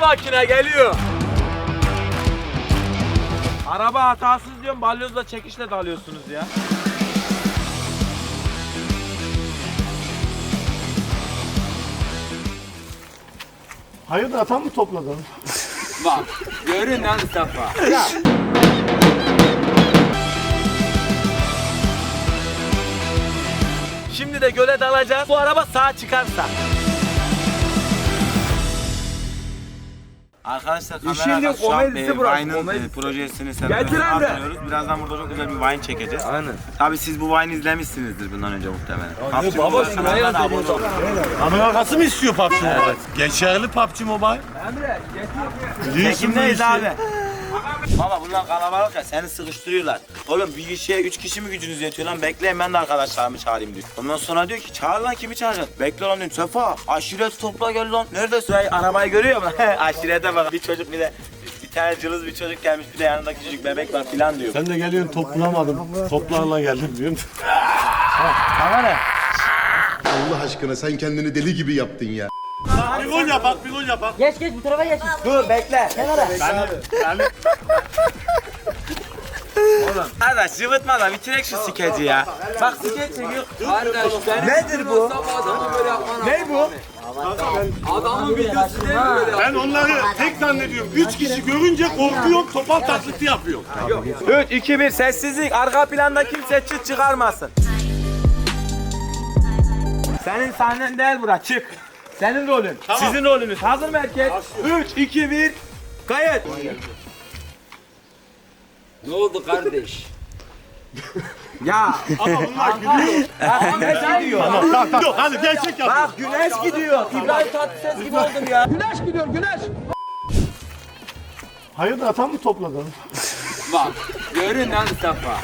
makine geliyor. Araba hatasız diyorum balyozla çekişle dalıyorsunuz ya. Hayırdır atan mı topladın? Bak görün lan Mustafa. Şimdi de göle dalacağız. Bu araba sağ çıkarsa. Arkadaşlar İşin kamera yok, şu an komedisi e, Vine'ın e, projesini Getir sebebiyle hem de. hazırlıyoruz. Birazdan burada çok güzel bir Vine çekeceğiz. Aynen. Tabi siz bu Vine izlemişsinizdir bundan önce muhtemelen. PUBG baba, Mobile şuraya kanalına da yazıyor abone olun. Kamera arkası mı istiyor PUBG Mobile? Geçerli PUBG Mobile. Emre getir. Biliyorsun bu Çekimdeyiz işi. abi. Baba bunlar kalabalık ya seni sıkıştırıyorlar. Oğlum bir kişiye üç kişi mi gücünüz yetiyor lan bekleyin ben de arkadaşlarımı çağırayım diyor. Ondan sonra diyor ki çağır lan kimi çağıracaksın? Bekle lan diyorum Sefa aşiret topla gel lan. Nerede Süray arabayı görüyor musun? Aşirete bak bir çocuk bir de bir tane cılız bir çocuk gelmiş bir de yanındaki çocuk bebek var filan diyor. Sen de geliyorsun top bulamadım. Toplarla geldim diyorsun. Sana ne? Allah aşkına sen kendini deli gibi yaptın ya. Bir gol yapak, bir gol yapak. Geç geç bu tarafa geç. Dur bekle. Yani Arkadaş cıvıtma da bitirek şu skeci ya. Bak skeç çekiyor. Kardeş benim Nedir bu? adamı böyle yapman Ne bu? Adamın videosu değil mi böyle? ben onları tek zannediyorum. Üç kişi görünce korkuyorum, topal taklidi yapıyorum. 3, 2, 1 sessizlik. Arka planda kimse çıt çıkarmasın. Senin sahnen değil bura çık. Senin rolün. Sizin rolünüz. Hazır mı herkes? 3, 2, 1 kayıt. Ne oldu kardeş? Ya Ama bunlar gülüyor. güneş gidiyor. Tamam, tamam. Yok hadi gerçek yapıyor. Bak güneş gidiyor. İbrahim Tatlıses gibi oldum ya. Hayırdır atan mı topladın? Bak görün lan Mustafa.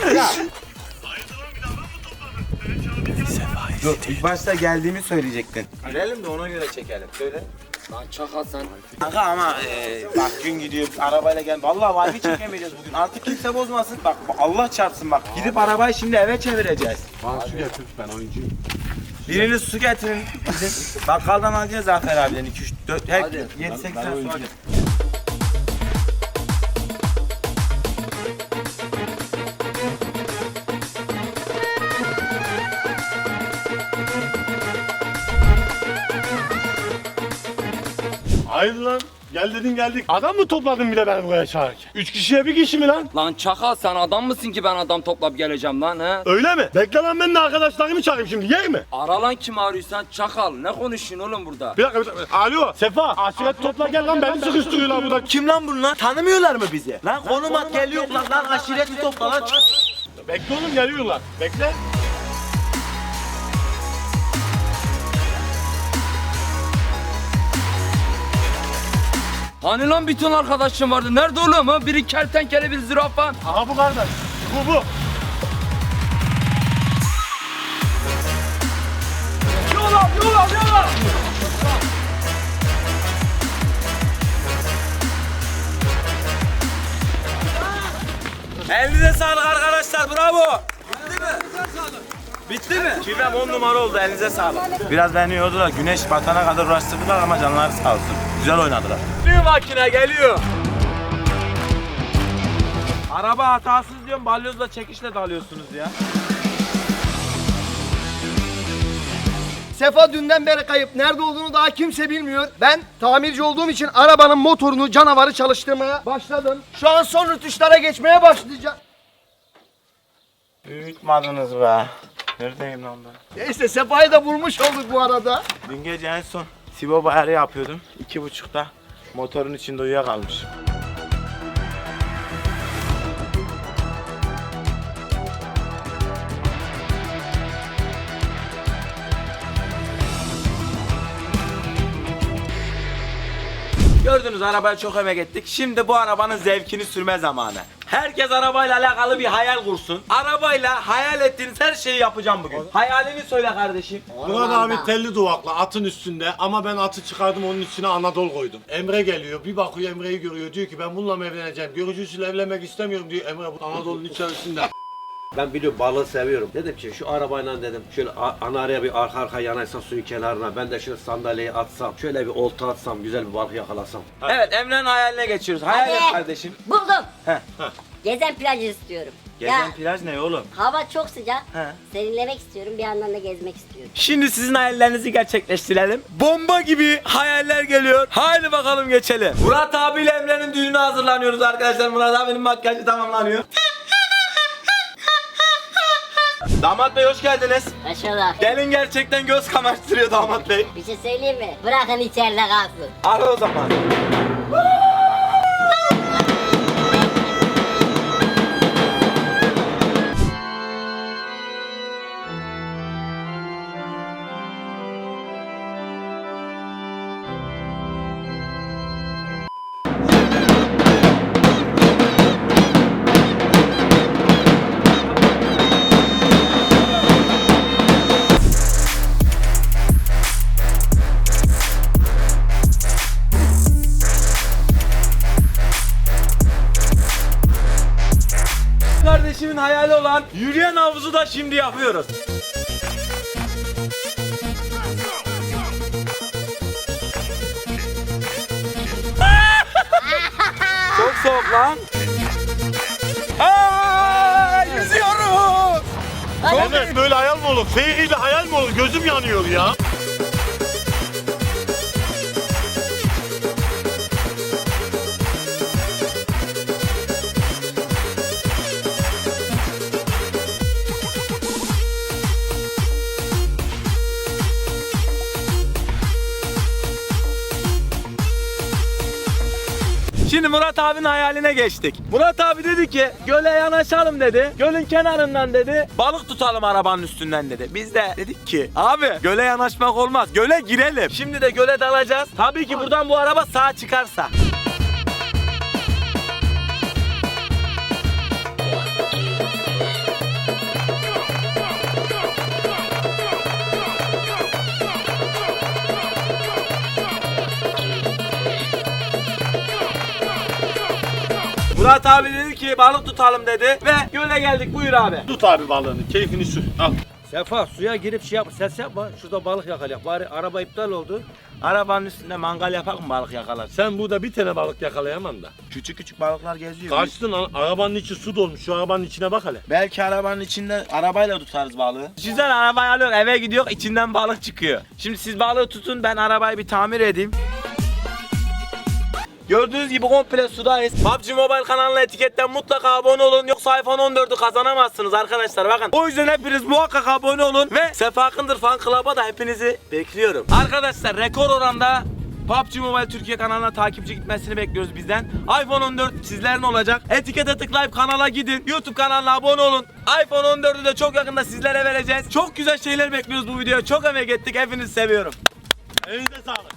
Dur ilk başta geldiğimi söyleyecektin. Girelim de ona göre çekelim. Söyle. Lan çakal sen. Kanka ama e, bak gün gidiyor arabayla gel. Vallahi vibe'i çekemeyeceğiz bugün. Artık kimse bozmasın. Bak Allah çarpsın bak. Gidip arabayı şimdi eve çevireceğiz. Bana su getir, ben oyuncuyum. Biriniz su getirin. Bakkaldan alacağız Zafer abiden 2 3 4 her Hadi. 7 8 tane su alacağız. Hayır lan. Gel dedin geldik. Adam mı topladın bir de beni buraya çağırırken? Üç kişiye bir kişi mi lan? Lan çakal sen adam mısın ki ben adam toplayıp geleceğim lan he? Öyle mi? Bekle lan ben de arkadaşlarımı çağırayım şimdi. Yer mi? Ara lan kim arıyorsan çakal. Ne konuşuyorsun oğlum burada? Bir dakika, bir dakika. Alo. Sefa. Aşiret topla gel lan. Beni sıkıştırıyorlar burada. Kim lan bunlar? Tanımıyorlar mı bizi? Lan konum at geliyor lan lan aşireti topla lan. Bekle oğlum geliyorlar. Bekle. Hani lan bütün arkadaşım vardı. Nerede oğlum ha? Biri kertenkele biri zürafa. Aha bu kardeş. Bu bu. Yola yola yola. Elinize sağlık arkadaşlar bravo. Bitti mi? Şivem 10 numara oldu elinize sağlık. Biraz beni yordular. Güneş batana kadar uğraştırdılar ama canları sağ olsun. Güzel oynadılar. Bir makine geliyor. Araba hatasız diyorum balyozla çekişle dalıyorsunuz ya. Sefa dünden beri kayıp. Nerede olduğunu daha kimse bilmiyor. Ben tamirci olduğum için arabanın motorunu, canavarı çalıştırmaya başladım. Şu an son rütuşlara geçmeye başlayacağım. Büyütmadınız be. Neredeyim lan ben? Neyse Sefa'yı da bulmuş olduk bu arada. Dün gece en son Sibo bayarı yapıyordum. İki buçukta motorun içinde uyuyakalmış. Gördünüz arabaya çok emek ettik. Şimdi bu arabanın zevkini sürme zamanı. Herkes arabayla alakalı bir hayal kursun. Arabayla hayal ettiğiniz her şeyi yapacağım bugün. Hayalini söyle kardeşim. Murat abi telli duvaklı atın üstünde ama ben atı çıkardım onun içine Anadolu koydum. Emre geliyor bir bakıyor Emre'yi görüyor diyor ki ben bununla mı evleneceğim? Görücüsüyle evlenmek istemiyorum diyor Emre bu Anadolu'nun içerisinde. Ben biliyorum balığı seviyorum. Dedim ki şu arabayla dedim şöyle a- ana araya bir arka arka yanaşsa suyun kenarına. Ben de şöyle sandalyeyi atsam. Şöyle bir olta atsam. Güzel bir balık yakalasam. Evet Emre'nin hayaline geçiyoruz. Hayal et Hadi. kardeşim. Buldum. Heh. Gezen plaj istiyorum. Gezen ya plaj ne oğlum? hava çok sıcak. He. Serinlemek istiyorum. Bir yandan da gezmek istiyorum. Şimdi sizin hayallerinizi gerçekleştirelim. Bomba gibi hayaller geliyor. Haydi bakalım geçelim. Murat abiyle Emre'nin düğününe hazırlanıyoruz arkadaşlar. Murat abinin makyajı tamamlanıyor. Damat Bey hoş geldiniz. Maşallah. Gelin gerçekten göz kamaştırıyor damat bey. Bir şey söyleyeyim mi? Bırakın içeride kalsın. Ara o zaman. Kardeşimin hayali olan yürüyen havuzu da şimdi yapıyoruz. Çok soğuk lan. Aa, yüzüyorum. Emre böyle hayal mi olur? Feyriyle hayal mi olur? Gözüm yanıyor ya. Şimdi Murat abinin hayaline geçtik. Murat abi dedi ki göle yanaşalım dedi. Gölün kenarından dedi balık tutalım arabanın üstünden dedi. Biz de dedik ki abi göle yanaşmak olmaz. Göle girelim. Şimdi de göle dalacağız. Tabii ki buradan bu araba sağ çıkarsa. Murat abi dedi ki balık tutalım dedi ve göle geldik buyur abi. Tut abi balığını. Keyfini sür. Al. Sefa suya girip şey yapma. Ses yapma. Şurada balık yakalayak. Bari araba iptal oldu. Arabanın üstünde mangal yapak mı balık yakalar? Sen burada bir tane balık yakalayamam da. Küçük küçük balıklar geziyor. Kaçtın lan. Arabanın içi su dolmuş. Şu arabanın içine bak hele. Belki arabanın içinde arabayla tutarız balığı. Sizden arabayı alıyor eve gidiyor içinden balık çıkıyor. Şimdi siz balığı tutun ben arabayı bir tamir edeyim. Gördüğünüz gibi komple sudayız. PUBG Mobile kanalına etiketten mutlaka abone olun. Yoksa iPhone 14'ü kazanamazsınız arkadaşlar bakın. O yüzden hepiniz muhakkak abone olun. Ve Sefa Akındır Fan Club'a da hepinizi bekliyorum. Arkadaşlar rekor oranda PUBG Mobile Türkiye kanalına takipçi gitmesini bekliyoruz bizden. iPhone 14 sizlerin olacak. Etikete tıklayıp kanala gidin. YouTube kanalına abone olun. iPhone 14'ü de çok yakında sizlere vereceğiz. Çok güzel şeyler bekliyoruz bu videoya. Çok emek ettik. Hepinizi seviyorum. Elinize sağlık.